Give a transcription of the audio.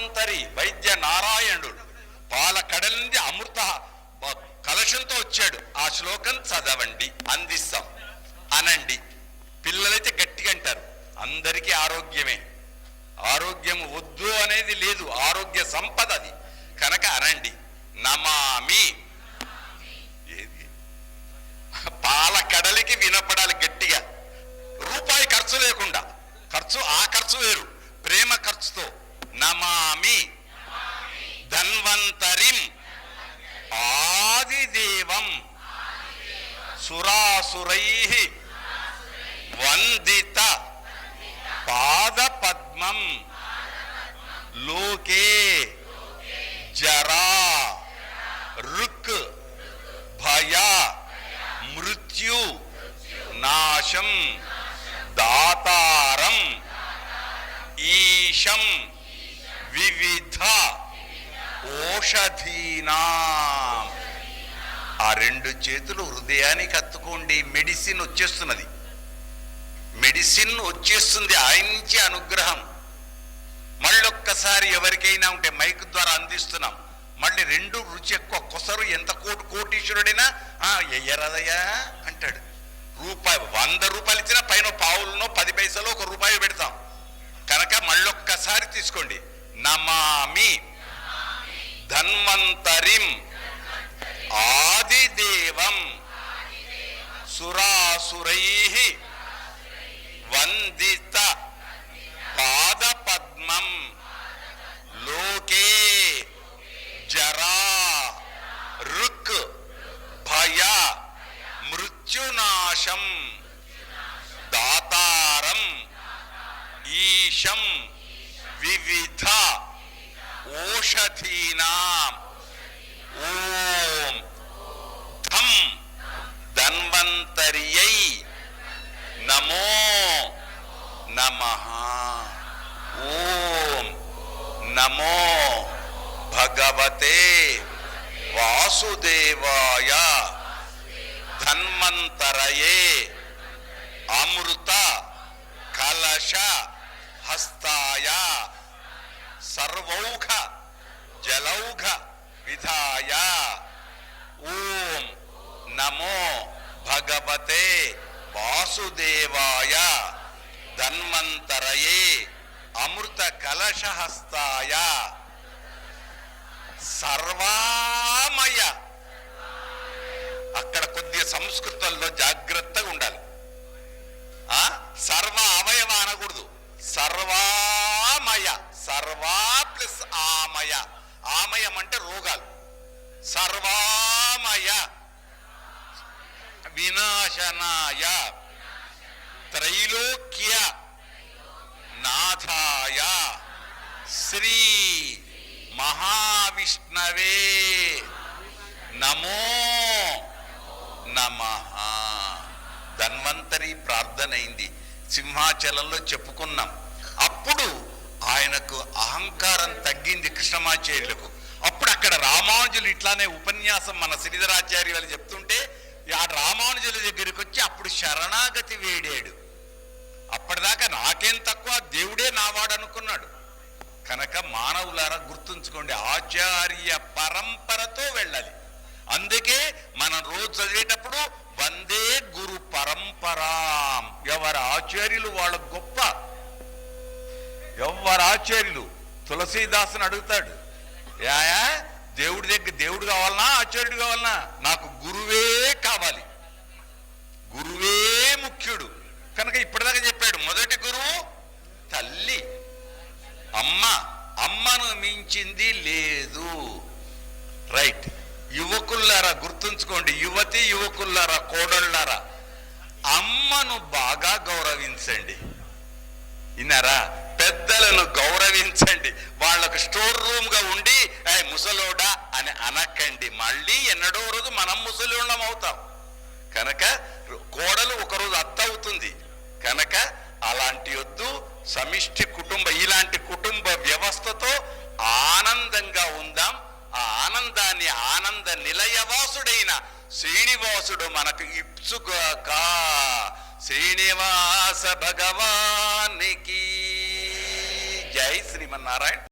ధన్వంతరి వైద్య నారాయణుడు పాల కడలింది అమృత కలశంతో వచ్చాడు. ఆ శ్లోకం చదవండి అందిస్తాం. అనండి. పిల్లలైతే గట్టిగా అంటారు. అందరికీ ఆరోగ్యమే. ఆరోగ్యం వద్దు అనేది లేదు. ఆరోగ్య సంపద అది కనుక అనండి. నమా సురాసురై వందిత పాదపద్మం లోకే జరా రుక్ భయ మృత్యు నాశం దాతారం ఈశం వివిధ ఓషధీనా ఆ రెండు చేతులు హృదయానికి హత్తుకోండి మెడిసిన్ వచ్చేస్తున్నది. మెడిసిన్ వచ్చేస్తుంది ఆయన నుంచి అనుగ్రహం. మళ్ళొక్కసారి ఎవరికైనా ఉంటే మైక్ ద్వారా అందిస్తున్నాం. మళ్ళీ రెండు రుచి ఎక్కువ కొసరు ఎంత కోటి కోటీశ్వరుడైనా "ఆ, ఎయ్యరాదయ్యా అంటాడు. రూపాయి వంద రూపాయలు ఇచ్చినా పైన పావులనో పది పైసలు ఒక రూపాయి పెడతాం. కనుక మళ్ళొక్కసారి తీసుకోండి. నమామి. ధన్వంతరిం. సురాసురై వందిత పాదపద్మం లోకే జరా రుక్ భయ మృత్యునాశం దాతారం ఈశం వివిధ ఓషధీనాం ధన్వంతర్యై నమో నమ. ఓం నమో భగవతే వాసుదేవాయ ధన్వంతరయే. అమృత కలశ హస్తాయ సర్వౌఘ జలౌఘ విధాయ. ఓం నమో భగవతే వాసుదేవాయ ధన్వంతరయే అమృత కలశహస్తాయ సర్వామయ. అక్కడ కొద్దిగా సంస్కృతంలో జాగ్రత్తగా ఉండాలి. ఆ? సర్వ అవయవ అనకూడదు. సర్వామయ. సర్వా ప్లస్ ఆమయ. ఆమయం అంటే రోగాలు. సర్వామయ. వినాశనాయ. త్రైలోక్య నాథాయ. శ్రీ మహావిష్ణవే నమో నమ. ధన్వంతరి ప్రార్థనైంది. సింహాచలంలో చెప్పుకున్నాం. అప్పుడు ఆయనకు అహంకారం తగ్గింది కృష్ణమాచార్యులకు. అప్పుడు అక్కడ రామానుజులు ఇట్లానే ఉపన్యాసం మన శ్రీధరాచార్య వాళ్ళు చెప్తున్నారు వచ్చి అప్పుడు శరణాగతి వేడాడు. అప్పటిదాకా నాకేం తక్కువ దేవుడే నావాడు అనుకున్నాడు కనుక మానవులారా గుర్తుంచుకోండి ఆచార్య పరంపరతో వెళ్ళాలి. అందుకే మనం రోజు చదివేటప్పుడు వందే గురు పరంపరాం. ఎవరి ఆచార్యులు వాళ్ళ గొప్ప. ఎవరి ఆచార్యులు? తులసీదాసుని అడుగుతాడు. యాయా దేవుడి దగ్గర దేవుడు కావాలనా ఆచార్యుడు కావాలనా? నాకు గురువే అమ్మను మించింది లేదు. రైట్ యువకుల్లారా గుర్తుంచుకోండి. యువతి యువకుల్లారా కోడళ్ళారా అమ్మను బాగా గౌరవించండి. విన్నారా? పెద్దలను గౌరవించండి. వాళ్ళకు స్టోర్ రూమ్గా ఉండి "ఏ, ముసలోడా అని అనకండి. మళ్ళీ ఎన్నడో రోజు మనం ముసలోళ్ళం అవుతాం. కనుక కోడలు ఒకరోజు అత్త అవుతుంది. కనుక అలాంటి వద్దు. సమిష్టి కుటుంబ ఆనంద నిలయవాసుడైన శ్రీనివాసుడు మనకు ఇప్సుగాక శ్రీనివాస భగవానికి. జై శ్రీమన్నారాయణ.